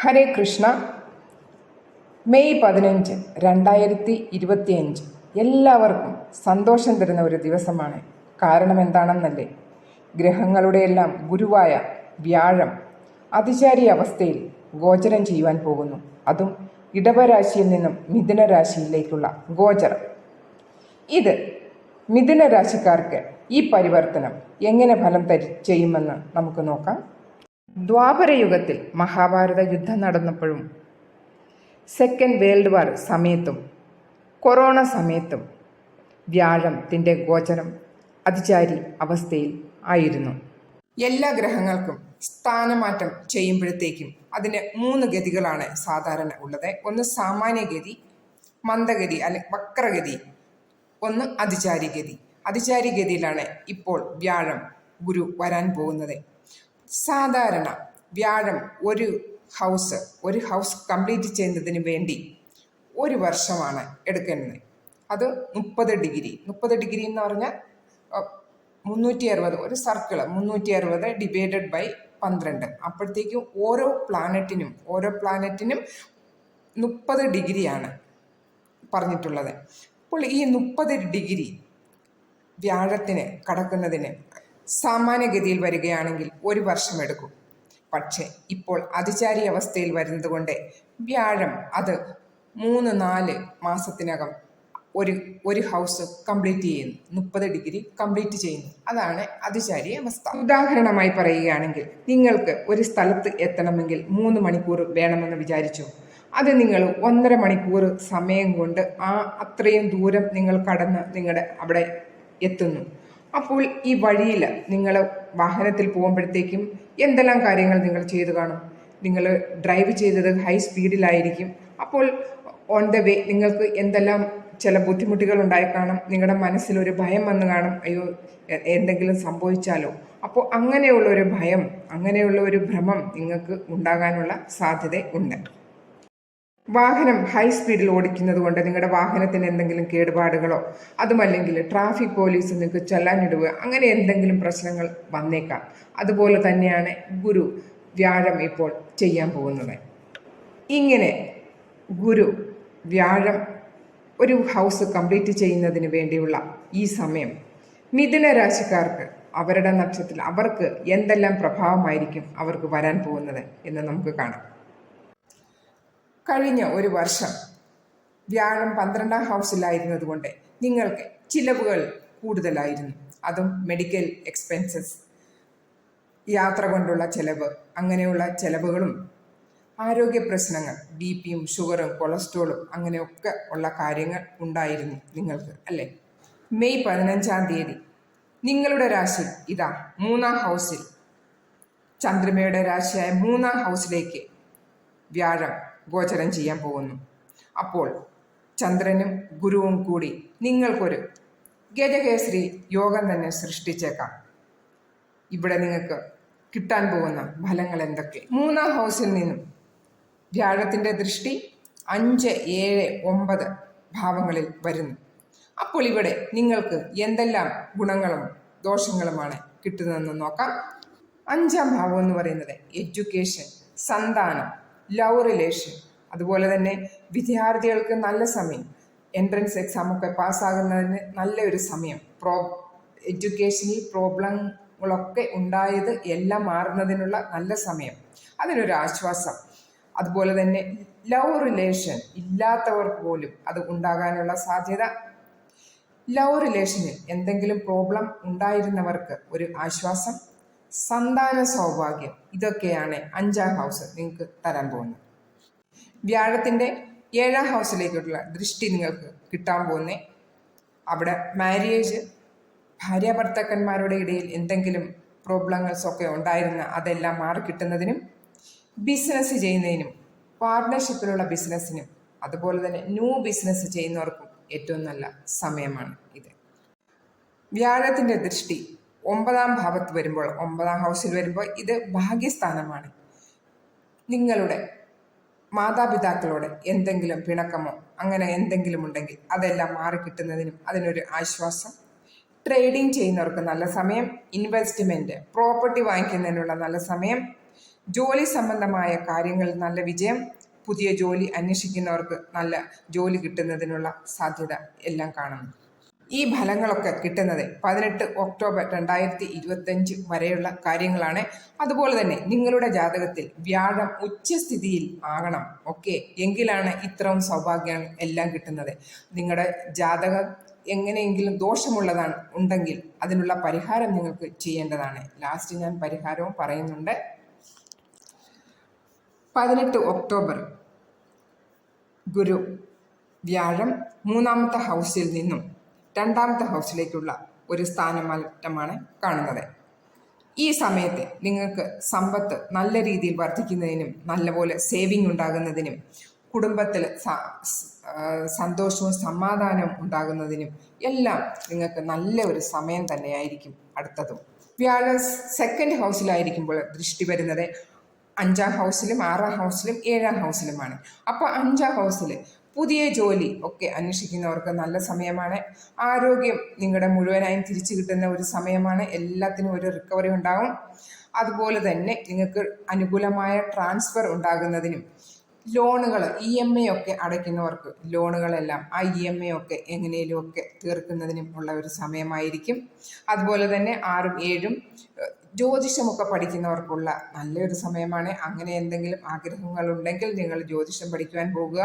ഹരേ Krishna. May പതിനഞ്ച് രണ്ടായിരത്തി ഇരുപത്തിയഞ്ച്. എല്ലാവർക്കും സന്തോഷം തരുന്ന ഒരു ദിവസമാണ്. കാരണം എന്താണെന്നല്ലേ? ഗ്രഹങ്ങളുടെയെല്ലാം ഗുരുവായ വ്യാഴം അതിചാരി അവസ്ഥയിൽ ഗോചരം ചെയ്യുവാൻ പോകുന്നു. അതും ഇടവരാശിയിൽ നിന്നും മിഥുന രാശിയിലേക്കുള്ള ഗോചരം. ഇത് മിഥുന രാശിക്കാർക്ക് ഈ പരിവർത്തനം എങ്ങനെ ഫലം തരി ചെയ്യുമെന്ന് നമുക്ക് നോക്കാം. ദ്വാപരയുഗത്തിൽ മഹാഭാരത യുദ്ധം നടന്നപ്പോഴും സെക്കൻഡ് വേൾഡ് വാർ സമയത്തും കൊറോണ സമയത്തും വ്യാഴത്തിന്റെ ഗോചരം അതിചാരി അവസ്ഥയിൽ ആയിരുന്നു. എല്ലാ ഗ്രഹങ്ങൾക്കും സ്ഥാനമാറ്റം ചെയ്യുമ്പോഴത്തേക്കും അതിന് മൂന്ന് ഗതികളാണ് സാധാരണ ഉള്ളത്. ഒന്ന് സാമാന്യഗതി മന്ദഗതി അല്ലെ വക്രഗതി. ഒന്ന് അതിചാരിഗതി അതിചാരിഗതിയിലാണ് ഇപ്പോൾ വ്യാഴം ഗുരു വരാൻ പോകുന്നത്. സാധാരണ വ്യാഴം ഒരു ഹൗസ് ഒരു ഹൗസ് കംപ്ലീറ്റ് ചെയ്യുന്നതിന് വേണ്ടി ഒരു വർഷമാണ് എടുക്കുന്നത്. അത് മുപ്പത് ഡിഗ്രി. മുപ്പത് ഡിഗ്രി എന്ന് പറഞ്ഞാൽ മുന്നൂറ്റി അറുപത് ഒരു സർക്കിൾ മുന്നൂറ്റി അറുപത് ഡിവൈഡഡ് ബൈ പന്ത്രണ്ട്. അപ്പോഴത്തേക്കും ഓരോ പ്ലാനറ്റിനും ഓരോ പ്ലാനറ്റിനും മുപ്പത് ഡിഗ്രിയാണ് പറഞ്ഞിട്ടുള്ളത്. അപ്പോൾ ഈ മുപ്പത് ഡിഗ്രി വ്യാഴത്തിന് കടക്കുന്നതിന് സാമാന്യഗതിയിൽ വരികയാണെങ്കിൽ ഒരു വർഷമെടുക്കും. പക്ഷേ ഇപ്പോൾ അതിചാരി അവസ്ഥയിൽ വരുന്നതുകൊണ്ട് വ്യാഴം അത് മൂന്ന് നാല് മാസത്തിനകം ഒരു ഒരു ഹൗസ് കംപ്ലീറ്റ് ചെയ്യുന്നു. മുപ്പത് ഡിഗ്രി കംപ്ലീറ്റ് ചെയ്യുന്നു. അതാണ് അതിചാരി അവസ്ഥ. ഉദാഹരണമായി പറയുകയാണെങ്കിൽ നിങ്ങൾക്ക് ഒരു സ്ഥലത്ത് എത്തണമെങ്കിൽ മൂന്ന് മണിക്കൂർ വേണമെന്ന് വിചാരിച്ചു. അത് നിങ്ങൾ ഒന്നര മണിക്കൂർ സമയം കൊണ്ട് ആ അത്രയും ദൂരം നിങ്ങൾ കടന്ന് നിങ്ങളുടെ അവിടെ എത്തുന്നു. അപ്പോൾ ഈ വഴിയിൽ നിങ്ങൾ വാഹനത്തിൽ പോകുമ്പോഴത്തേക്കും എന്തെല്ലാം കാര്യങ്ങൾ നിങ്ങൾ ചെയ്തു കാണും? നിങ്ങൾ ഡ്രൈവ് ചെയ്തത് ഹൈ സ്പീഡിലായിരിക്കും അപ്പോൾ ഓൺ ദ വേ നിങ്ങൾക്ക് എന്തെല്ലാം ചില ബുദ്ധിമുട്ടുകൾ ഉണ്ടായി കാണും? നിങ്ങളുടെ മനസ്സിലൊരു ഭയം വന്നു കാണും. അയ്യോ എന്തെങ്കിലും സംഭവിച്ചാലോ? അപ്പോൾ അങ്ങനെയുള്ള ഒരു ഭയം അങ്ങനെയുള്ള ഒരു ഭ്രമം നിങ്ങൾക്ക് ഉണ്ടാകാനുള്ള സാധ്യത ഉണ്ട് വാഹനം ഹൈ സ്പീഡിൽ ഓടിക്കുന്നത് കൊണ്ട് നിങ്ങളുടെ വാഹനത്തിന് എന്തെങ്കിലും കേടുപാടുകളോ അതുമല്ലെങ്കിൽ ട്രാഫിക് പോലീസ് നിങ്ങൾക്ക് ചെല്ലാനിടുക അങ്ങനെ എന്തെങ്കിലും പ്രശ്നങ്ങൾ വന്നേക്കാം. അതുപോലെ തന്നെയാണ് ഗുരു വ്യാഴം ഇപ്പോൾ ചെയ്യാൻ പോകുന്നത്. ഇങ്ങനെ ഗുരു വ്യാഴം ഒരു ഹൗസ് കംപ്ലീറ്റ് ചെയ്യുന്നതിന് വേണ്ടിയുള്ള ഈ സമയം മിഥുന രാശിക്കാർക്ക് അവരുടെ നക്ഷത്രത്തിൽ അവർക്ക് എന്തെല്ലാം പ്രഭാവമായിരിക്കും അവർക്ക് വരാൻ പോകുന്നത് എന്ന് നമുക്ക് കാണാം. കഴിഞ്ഞ ഒരു വർഷം വ്യാഴം പന്ത്രണ്ടാം ഹൗസിലായിരുന്നത് കൊണ്ട് നിങ്ങൾക്ക് ചിലവുകൾ കൂടുതലായിരുന്നു. അതും മെഡിക്കൽ എക്സ്പെൻസസ് യാത്ര കൊണ്ടുള്ള ചെലവ് അങ്ങനെയുള്ള ചെലവുകളും ആരോഗ്യ പ്രശ്നങ്ങൾ ബി പിയും ഷുഗറും കൊളസ്ട്രോളും അങ്ങനെയൊക്കെ ഉള്ള കാര്യങ്ങൾ ഉണ്ടായിരുന്നു നിങ്ങൾക്ക് അല്ലേ? മെയ് പതിനഞ്ചാം തീയതി നിങ്ങളുടെ രാശി ഇതാ മൂന്നാം ഹൗസിൽ. ചന്ദ്രമയുടെ രാശിയായ മൂന്നാം ഹൗസിലേക്ക് വ്യാഴം ഗോചരം ചെയ്യാൻ പോകുന്നു. അപ്പോൾ ചന്ദ്രനും ഗുരുവും കൂടി നിങ്ങൾക്കൊരു ഗജകേസരി യോഗം തന്നെ സൃഷ്ടിച്ചേക്കാം. ഇവിടെ നിങ്ങൾക്ക് കിട്ടാൻ പോകുന്ന ഫലങ്ങൾ എന്തൊക്കെ? മൂന്നാം ഹൗസിൽ നിന്നും വ്യാഴത്തിന്റെ ദൃഷ്ടി അഞ്ച് ഏഴ് ഒമ്പത് ഭാവങ്ങളിൽ വരുന്നു. അപ്പോൾ ഇവിടെ നിങ്ങൾക്ക് എന്തെല്ലാം ഗുണങ്ങളും ദോഷങ്ങളുമാണ് കിട്ടുന്നതെന്ന് നോക്കാം. അഞ്ചാം ഭാവം എന്ന് പറയുന്നത് എഡ്യൂക്കേഷൻ സന്താനം ലവ് റിലേഷൻ. അതുപോലെ തന്നെ വിദ്യാർത്ഥികൾക്ക് നല്ല സമയം. എൻട്രൻസ് എക്സാം ഒക്കെ പാസ്സാകുന്നതിന് നല്ലൊരു സമയം. പ്രോ എഡ്യൂക്കേഷനിൽ പ്രോബ്ലങ്ങളൊക്കെ ഉണ്ടായത് എല്ലാം മാറുന്നതിനുള്ള നല്ല സമയം. അതിനൊരു ആശ്വാസം. അതുപോലെ തന്നെ ലവ് റിലേഷൻ ഇല്ലാത്തവർക്ക് പോലും അത് ഉണ്ടാകാനുള്ള സാധ്യത. ലവ് റിലേഷനിൽ എന്തെങ്കിലും പ്രോബ്ലം ഉണ്ടായിരുന്നവർക്ക് ഒരു ആശ്വാസം. സന്താന സൗഭാഗ്യം. ഇതൊക്കെയാണ് അഞ്ചാം ഹൗസ് നിങ്ങൾക്ക് തരാൻ പോകുന്നത്. വ്യാഴത്തിന്റെ ഏഴാം ഹൗസിലേക്കുള്ള ദൃഷ്ടി നിങ്ങൾക്ക് കിട്ടാൻ പോകുന്നേ. അവിടെ മാര്യേജ് ഭാര്യ ഭർത്താക്കന്മാരുടെ ഇടയിൽ എന്തെങ്കിലും പ്രോബ്ലങ്ങൾസൊക്കെ ഉണ്ടായിരുന്ന അതെല്ലാം മാറി കിട്ടുന്നതിനും ബിസിനസ് ചെയ്യുന്നതിനും പാർട്ട്ണർഷിപ്പിലുള്ള ബിസിനസ്സിനും അതുപോലെ തന്നെ ന്യൂ ബിസിനസ് ചെയ്യുന്നവർക്കും ഏറ്റവും നല്ല സമയമാണ് ഇത്. വ്യാഴത്തിന്റെ ദൃഷ്ടി ഒമ്പതാം ഭാവത്ത് വരുമ്പോൾ ഒമ്പതാം ഹൗസിൽ വരുമ്പോൾ ഇത് ഭാഗ്യസ്ഥാനമാണ്. നിങ്ങളുടെ മാതാപിതാക്കളോട് എന്തെങ്കിലും പിണക്കമോ അങ്ങനെ എന്തെങ്കിലും ഉണ്ടെങ്കിൽ അതെല്ലാം മാറിക്കിട്ടുന്നതിനും അതിനൊരു ആശ്വാസം. ട്രേഡിംഗ് ചെയ്യുന്നവർക്ക് നല്ല സമയം ഇൻവെസ്റ്റ്മെന്റ് പ്രോപ്പർട്ടി വാങ്ങിക്കുന്നതിനുള്ള നല്ല സമയം ജോലി സംബന്ധമായ കാര്യങ്ങളിൽ നല്ല വിജയം പുതിയ ജോലി അന്വേഷിക്കുന്നവർക്ക് നല്ല ജോലി കിട്ടുന്നതിനുള്ള സാധ്യത എല്ലാം കാണുന്നു. ഈ ഫലങ്ങളൊക്കെ കിട്ടുന്നത് പതിനെട്ട് ഒക്ടോബർ രണ്ടായിരത്തി ഇരുപത്തഞ്ച് വരെയുള്ള കാര്യങ്ങളാണ്. അതുപോലെ തന്നെ നിങ്ങളുടെ ജാതകത്തിൽ വ്യാഴം ഉച്ചസ്ഥിതിയിൽ ആകണം. ഓക്കെ. എങ്കിലാണ് ഇത്രയും സൗഭാഗ്യം എല്ലാം കിട്ടുന്നത്. നിങ്ങളുടെ ജാതകം എങ്ങനെയെങ്കിലും ദോഷമുള്ളതാണ് ഉണ്ടെങ്കിൽ അതിനുള്ള പരിഹാരം നിങ്ങൾക്ക് ചെയ്യേണ്ടതാണ്. ലാസ്റ്റ് ഞാൻ പരിഹാരവും പറയുന്നുണ്ട്. പതിനെട്ട് ഒക്ടോബർ ഗുരു വ്യാഴം മൂന്നാമത്തെ ഹൗസിൽ നിന്നും രണ്ടാമത്തെ ഹൗസിലേക്കുള്ള ഒരു സ്ഥാനമാറ്റമാണ് കാണുന്നത്. ഈ സമയത്ത് നിങ്ങൾക്ക് സമ്പത്ത് നല്ല രീതിയിൽ വർദ്ധിക്കുന്നതിനും നല്ലപോലെ സേവിങ് ഉണ്ടാകുന്നതിനും കുടുംബത്തിൽ സന്തോഷവും സമാധാനവും ഉണ്ടാകുന്നതിനും എല്ലാം നിങ്ങൾക്ക് നല്ല ഒരു സമയം തന്നെയായിരിക്കും അടുത്തതും. വ്യാഴം സെക്കൻഡ് ഹൗസിലായിരിക്കുമ്പോൾ ദൃഷ്ടി വരുന്നത് അഞ്ചാം ഹൗസിലും ആറാം ഹൗസിലും ഏഴാം ഹൗസിലുമാണ് അപ്പോൾ അഞ്ചാം ഹൗസിൽ പുതിയ ജോലി ഒക്കെ അന്വേഷിക്കുന്നവർക്ക് നല്ല സമയമാണ്. ആരോഗ്യം നിങ്ങളുടെ മുഴുവനായും തിരിച്ചു കിട്ടുന്ന ഒരു സമയമാണ്. എല്ലാത്തിനും ഒരു റിക്കവറി ഉണ്ടാകും അതുപോലെ തന്നെ നിങ്ങൾക്ക് അനുകൂലമായ ട്രാൻസ്ഫർ ഉണ്ടാകുന്നതിനും ലോണുകൾ ഇ എം ഐ ഒക്കെ അടയ്ക്കുന്നവർക്ക് ലോണുകളെല്ലാം ആ ഇ എം ഐ ഒക്കെ എങ്ങനെയും ഒക്കെ തീർക്കുന്നതിനും ഉള്ള ഒരു സമയമായിരിക്കും. അതുപോലെ തന്നെ ആറും ഏഴും ജ്യോതിഷമൊക്കെ പഠിക്കുന്നവർക്കുള്ള നല്ലൊരു സമയമാണ്. അങ്ങനെ എന്തെങ്കിലും ആഗ്രഹങ്ങൾ ഉണ്ടെങ്കിൽ നിങ്ങൾ ജ്യോതിഷം പഠിക്കുവാൻ പോകുക.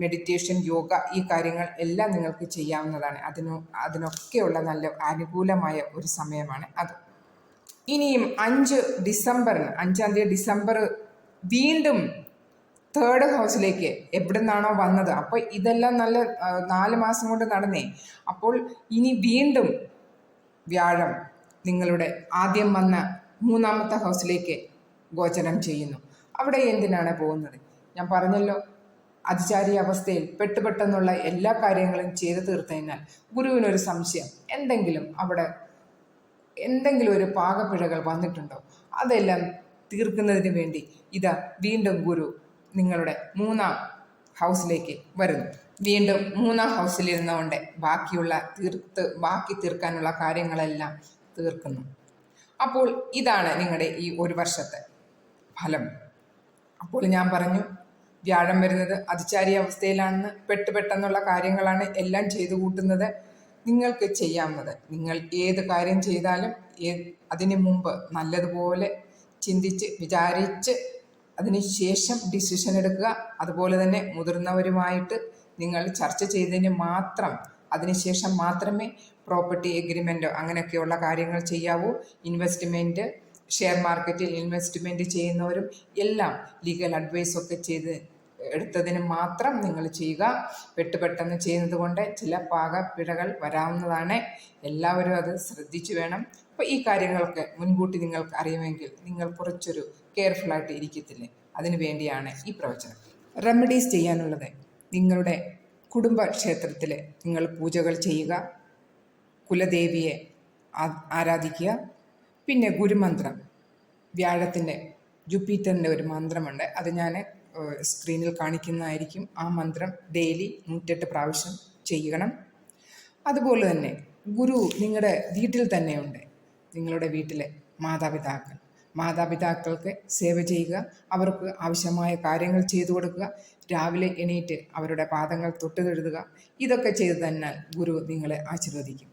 മെഡിറ്റേഷൻ യോഗ ഈ കാര്യങ്ങൾ എല്ലാം നിങ്ങൾക്ക് ചെയ്യാവുന്നതാണ്. അതിനു അതിനൊക്കെയുള്ള നല്ല അനുകൂലമായ ഒരു സമയമാണ് അത്. ഇനിയും അഞ്ച് ഡിസംബറിന് അഞ്ചാം തീയതി ഡിസംബർ വീണ്ടും തേർഡ് ഹൗസിലേക്ക് എവിടെ നിന്നാണോ വന്നത്. അപ്പോൾ ഇതെല്ലാം നല്ല നാല് മാസം കൊണ്ട് നടന്നേ. അപ്പോൾ ഇനി വീണ്ടും വ്യാഴം നിങ്ങളുടെ ആദ്യം വന്ന മൂന്നാമത്തെ ഹൗസിലേക്ക് ഗോചരം ചെയ്യുന്നു. അവിടെ എന്തിനാണ് പോകുന്നത്? ഞാൻ പറഞ്ഞല്ലോ അതിചാരി അവസ്ഥയിൽ പെട്ടുപെട്ടെന്നുള്ള എല്ലാ കാര്യങ്ങളും ചെയ്തു തീർത്തതിനാൽ ഗുരുവിനൊരു സംശയം. എന്തെങ്കിലും അവിടെ എന്തെങ്കിലും ഒരു പാകപ്പിഴകൾ വന്നിട്ടുണ്ടോ? അതെല്ലാം തീർക്കുന്നതിന് വേണ്ടി ഇതാ വീണ്ടും ഗുരു നിങ്ങളുടെ മൂന്നാം ഹൗസിലേക്ക് വരുന്നു. വീണ്ടും മൂന്നാം ഹൗസിലിരുന്നുകൊണ്ട് ബാക്കിയുള്ള തീർത്ത് ബാക്കി തീർക്കാനുള്ള കാര്യങ്ങളെല്ലാം തീർക്കുന്നു. അപ്പോൾ ഇതാണ് നിങ്ങളുടെ ഈ ഒരു വർഷത്തെ ഫലം. അപ്പോൾ ഞാൻ പറഞ്ഞു വ്യാഴം വരുന്നത് അതിചാരി അവസ്ഥയിലാണെന്ന് പെട്ട് പെട്ടെന്നുള്ള കാര്യങ്ങളാണ് എല്ലാം ചെയ്തു കൂട്ടുന്നത്. നിങ്ങൾക്ക് ചെയ്യാവുന്നത് നിങ്ങൾ ഏത് കാര്യം ചെയ്താലും അതിനു മുമ്പ് നല്ലതുപോലെ ചിന്തിച്ച് വിചാരിച്ച് അതിനുശേഷം ഡിസിഷൻ എടുക്കുക. അതുപോലെ തന്നെ മുതിർന്നവരുമായിട്ട് നിങ്ങൾ ചർച്ച ചെയ്തതിന് മാത്രം അതിനുശേഷം മാത്രമേ പ്രോപ്പർട്ടി എഗ്രിമെന്റോ അങ്ങനെയൊക്കെയുള്ള കാര്യങ്ങൾ ചെയ്യാവൂ. ഇൻവെസ്റ്റ്മെന്റ് ഷെയർ മാർക്കറ്റിൽ ഇൻവെസ്റ്റ്മെന്റ് ചെയ്യുന്നവരും എല്ലാം ലീഗൽ അഡ്വൈസൊക്കെ ചെയ്ത് എടുത്തതിന് മാത്രം നിങ്ങൾ ചെയ്യുക. പെട്ട് പെട്ടെന്ന് ചെയ്യുന്നത് കൊണ്ട് ചില പാകപ്പിഴകൾ വരാവുന്നതാണ്. എല്ലാവരും അത് ശ്രദ്ധിച്ചു വേണം. അപ്പോൾ ഈ കാര്യങ്ങളൊക്കെ മുൻകൂട്ടി നിങ്ങൾക്ക് അറിയുമെങ്കിൽ നിങ്ങൾ കുറച്ചൊരു കെയർഫുള്ളായിട്ട് ഇരിക്കത്തില്ലേ? അതിനു വേണ്ടിയാണ് ഈ പ്രവചനം. റെമഡീസ് ചെയ്യാനുള്ളത് നിങ്ങളുടെ കുടുംബ ക്ഷേത്രത്തിൽ നിങ്ങൾ പൂജകൾ ചെയ്യുക കുലദേവിയെ ആരാധിക്കുക പിന്നെ ഗുരുമന്ത്രം. വ്യാഴത്തിന്റെ ജുപ്പീറ്ററിന്റെ ഒരു മന്ത്രമുണ്ട്. അത് ഞാൻ സ്ക്രീനിൽ കാണിക്കുന്നതായിരിക്കും. ആ മന്ത്രം ഡെയിലി നൂറ്റെട്ട് പ്രാവശ്യം ചെയ്യണം. അതുപോലെ തന്നെ ഗുരു നിങ്ങളുടെ വീട്ടിൽ തന്നെയുണ്ട്. നിങ്ങളുടെ വീട്ടിലെ മാതാപിതാക്കൾ. മാതാപിതാക്കൾക്ക് സേവ ചെയ്യുക അവർക്ക് ആവശ്യമായ കാര്യങ്ങൾ ചെയ്തു കൊടുക്കുക രാവിലെ എണീറ്റ് അവരുടെ പാദങ്ങൾ തൊട്ട് തൊഴുതുക ഇതൊക്കെ ചെയ്തു തന്നാൽ ഗുരു നിങ്ങളെ ആശീർവദിക്കും.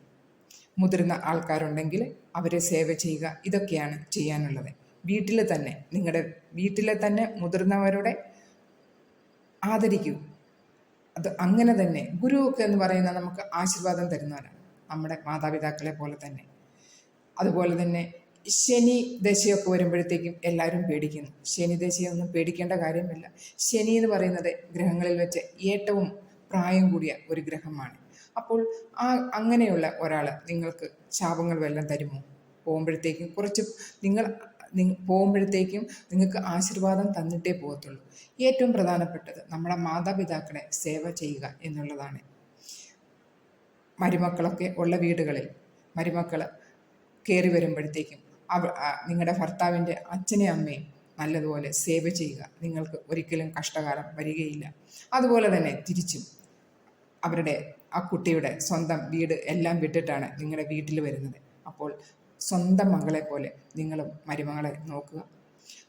മുതിർന്ന ആൾക്കാരുണ്ടെങ്കിൽ അവരെ സേവ ചെയ്യുക. ഇതൊക്കെയാണ് ചെയ്യാനുള്ളത്. വീട്ടിൽ തന്നെ നിങ്ങളുടെ വീട്ടിലെ തന്നെ മുതിർന്നവരുടെ ആദരിക്കൂ. അത് അങ്ങനെ തന്നെ. ഗുരുവൊക്കെ എന്ന് പറയുന്ന നമുക്ക് ആശീർവാദം തരുന്നവരാണ്. നമ്മുടെ മാതാപിതാക്കളെ പോലെ തന്നെ. അതുപോലെ തന്നെ ശനി ദശയൊക്കെ വരുമ്പോഴത്തേക്കും എല്ലാവരും പേടിക്കുന്നു. ശനി ദശയൊന്നും പേടിക്കേണ്ട കാര്യമില്ല. ശനി എന്ന് പറയുന്നത് ഗ്രഹങ്ങളിൽ വെച്ച് ഏറ്റവും പ്രായം കൂടിയ ഒരു ഗ്രഹമാണ്. അപ്പോൾ ആ അങ്ങനെയുള്ള ഒരാൾ നിങ്ങൾക്ക് ശാപങ്ങൾ വല്ലതും തരുമോ? പോകുമ്പോഴത്തേക്കും കുറച്ച് നിങ്ങൾ പോകുമ്പോഴത്തേക്കും നിങ്ങൾക്ക് ആശീർവാദം തന്നിട്ടേ പോകത്തുള്ളൂ. ഏറ്റവും പ്രധാനപ്പെട്ടത് നമ്മുടെ മാതാപിതാക്കളെ സേവ ചെയ്യുക എന്നുള്ളതാണ്. മരുമക്കളൊക്കെ ഉള്ള വീടുകളിൽ മരുമക്കൾ കയറി വരുമ്പോഴത്തേക്കും അവ നിങ്ങളുടെ ഭർത്താവിന്റെ അച്ഛനെയും അമ്മയും നല്ലതുപോലെ സേവ ചെയ്യുക. നിങ്ങൾക്ക് ഒരിക്കലും കഷ്ടകാലം വരികയില്ല. അതുപോലെ തന്നെ തിരിച്ചും അവരുടെ ആ കുട്ടിയുടെ സ്വന്തം വീട് എല്ലാം വിട്ടിട്ടാണ് നിങ്ങളുടെ വീട്ടിൽ വരുന്നത്. അപ്പോൾ സ്വന്തം മകളെ പോലെ നിങ്ങളും മരുമകളെ നോക്കുക.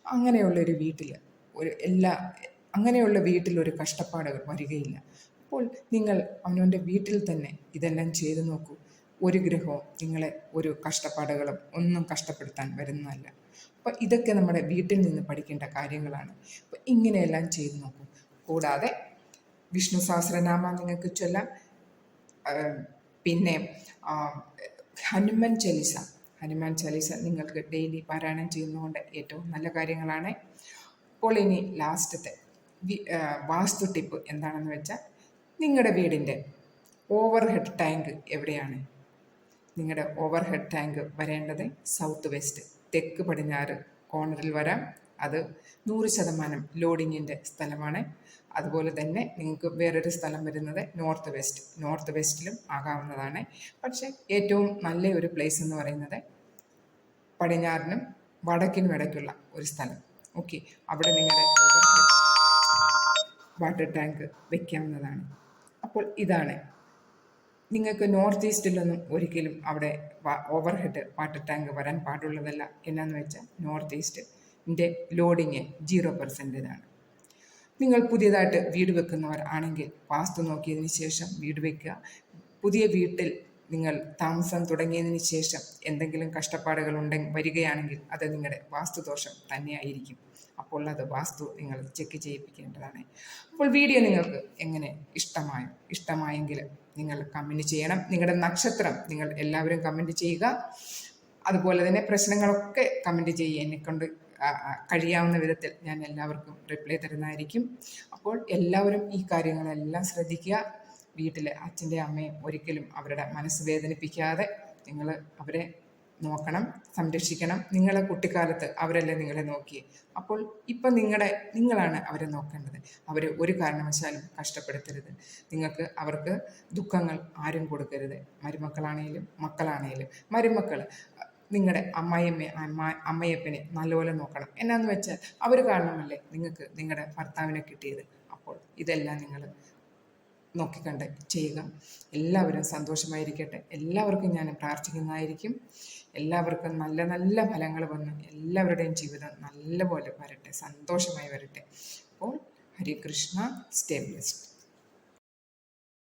അങ്ങനെയുള്ളൊരു വീട്ടിൽ ഒരു എല്ലാ അങ്ങനെയുള്ള വീട്ടിൽ ഒരു കഷ്ടപ്പാടുകൾ വരികയില്ല. അപ്പോൾ നിങ്ങൾ അവനവന്റെ വീട്ടിൽ തന്നെ ഇതെല്ലാം ചെയ്തു നോക്കൂ. ഒരു ഗ്രഹവും നിങ്ങളെ ഒരു കഷ്ടപ്പാടുകളും ഒന്നും കഷ്ടപ്പെടുത്താൻ വരുന്നതല്ല. അപ്പോൾ ഇതൊക്കെ നമ്മുടെ വീട്ടിൽ നിന്ന് പഠിക്കേണ്ട കാര്യങ്ങളാണ്. അപ്പോൾ ഇങ്ങനെയെല്ലാം ചെയ്തു നോക്കൂ. കൂടാതെ വിഷ്ണു സഹസ്രനാമ നിങ്ങൾക്ക് ചൊല്ലാം. പിന്നെ ഹനുമാൻ ചലിസ. ഹനുമാൻ ചലിസ നിങ്ങൾക്ക് ഡെയിലി പാരായണം ചെയ്യുന്നതുകൊണ്ട് ഏറ്റവും നല്ല കാര്യങ്ങളാണ്. അപ്പോൾ ഇനി ലാസ്റ്റത്തെ വാസ്തു ടിപ്പ് എന്താണെന്ന് വെച്ചാൽ നിങ്ങളുടെ വീടിന്റെ ഓവർ ഹെഡ് ടാങ്ക് എവിടെയാണ്? നിങ്ങളുടെ ഓവർ ഹെഡ് ടാങ്ക് വരേണ്ടത് സൗത്ത് വെസ്റ്റ് തെക്ക് പടിഞ്ഞാറ് കോർണറിൽ വരാം. അത് നൂറ് ശതമാനം ലോഡിങ്ങിന്റെ സ്ഥലമാണ്. അതുപോലെ തന്നെ നിങ്ങൾക്ക് വേറൊരു സ്ഥലം വരുന്നത് നോർത്ത് വെസ്റ്റ്. നോർത്ത് വെസ്റ്റിലും ആകാവുന്നതാണ്. പക്ഷേ ഏറ്റവും നല്ല ഒരു പ്ലേസ് എന്ന് പറയുന്നത് പടിഞ്ഞാറിനും വടക്കിനും ഇടയ്ക്കുള്ള ഒരു സ്ഥലം. ഓക്കെ അവിടെ നിങ്ങളുടെ വാട്ടർ ടാങ്ക് വയ്ക്കാവുന്നതാണ് അപ്പോൾ ഇതാണ്. നിങ്ങൾക്ക് നോർത്ത് ഈസ്റ്റിലൊന്നും ഒരിക്കലും അവിടെ ഓവർഹെഡ് വാട്ടർ ടാങ്ക് വരാൻ പാടുള്ളതല്ല. എന്നാന്ന് വെച്ചാൽ നോർത്ത് ഈസ്റ്റിന്റെ ലോഡിങ് ജീറോ പെർസെന്റേജാണ് നിങ്ങൾ പുതിയതായിട്ട് വീട് വെക്കുന്നവർ ആണെങ്കിൽ വാസ്തു നോക്കിയതിന് ശേഷം വീട് വെക്കുക. പുതിയ വീട്ടിൽ നിങ്ങൾ താമസം തുടങ്ങിയതിന് ശേഷം എന്തെങ്കിലും കഷ്ടപ്പാടുകൾ ഉണ്ടെങ്കിൽ വരികയാണെങ്കിൽ അത് നിങ്ങളുടെ വാസ്തുദോഷം തന്നെയായിരിക്കും. അപ്പോൾ അത് വാസ്തു നിങ്ങൾ ചെക്ക് ചെയ്യിപ്പിക്കേണ്ടതാണ്. അപ്പോൾ വീഡിയോ നിങ്ങൾക്ക് എങ്ങനെ ഇഷ്ടമായോ ഇഷ്ടമായെങ്കിൽ നിങ്ങൾ കമന്റ് ചെയ്യണം. നിങ്ങളുടെ നക്ഷത്രം നിങ്ങൾ എല്ലാവരും കമന്റ് ചെയ്യുക. അതുപോലെ തന്നെ പ്രശ്നങ്ങളൊക്കെ കമന്റ് ചെയ്യുക എന്നെക്കൊണ്ട് കഴിയാവുന്ന വിധത്തിൽ ഞാൻ എല്ലാവർക്കും റിപ്ലൈ തരുന്നതായിരിക്കും. അപ്പോൾ എല്ലാവരും ഈ കാര്യങ്ങളെല്ലാം ശ്രദ്ധിക്കുക. വീട്ടിലെ അച്ഛന്റെ അമ്മയും ഒരിക്കലും അവരുടെ മനസ്സ് വേദനിപ്പിക്കാതെ നിങ്ങൾ അവരെ നോക്കണം സംരക്ഷിക്കണം. നിങ്ങളെ കുട്ടിക്കാലത്ത് അവരല്ലേ നിങ്ങളെ നോക്കി അപ്പോൾ ഇപ്പം നിങ്ങളുടെ നിങ്ങളാണ് അവരെ നോക്കേണ്ടത്. അവരെ ഒരു കാരണവശാലും കഷ്ടപ്പെടുത്തരുത്. നിങ്ങൾക്ക് അവർക്ക് ദുഃഖങ്ങൾ ആരും കൊടുക്കരുത്. മരുമക്കളാണേലും മക്കളാണേലും. മരുമക്കൾ നിങ്ങളുടെ അമ്മായിയമ്മ അമ്മ അമ്മയപ്പനെ നല്ലപോലെ നോക്കണം. എന്നാന്ന് വെച്ചാൽ അവർ കാരണമല്ലേ നിങ്ങൾക്ക് നിങ്ങളുടെ ഭർത്താവിനെ കിട്ടിയത്. അപ്പോൾ ഇതെല്ലാം നിങ്ങൾ നോക്കിക്കണ്ട് ചെയ്യുക. എല്ലാവരും സന്തോഷമായിരിക്കട്ടെ. എല്ലാവർക്കും ഞാൻ പ്രാർത്ഥിക്കുന്നതായിരിക്കും. എല്ലാവർക്കും നല്ല നല്ല ഫലങ്ങൾ വന്ന് എല്ലാവരുടെയും ജീവിതം നല്ലപോലെ വരട്ടെ സന്തോഷമായി വരട്ടെ. അപ്പോൾ ഹരികൃഷ്ണ സ്റ്റേ ബ്ലെസ്ഡ്.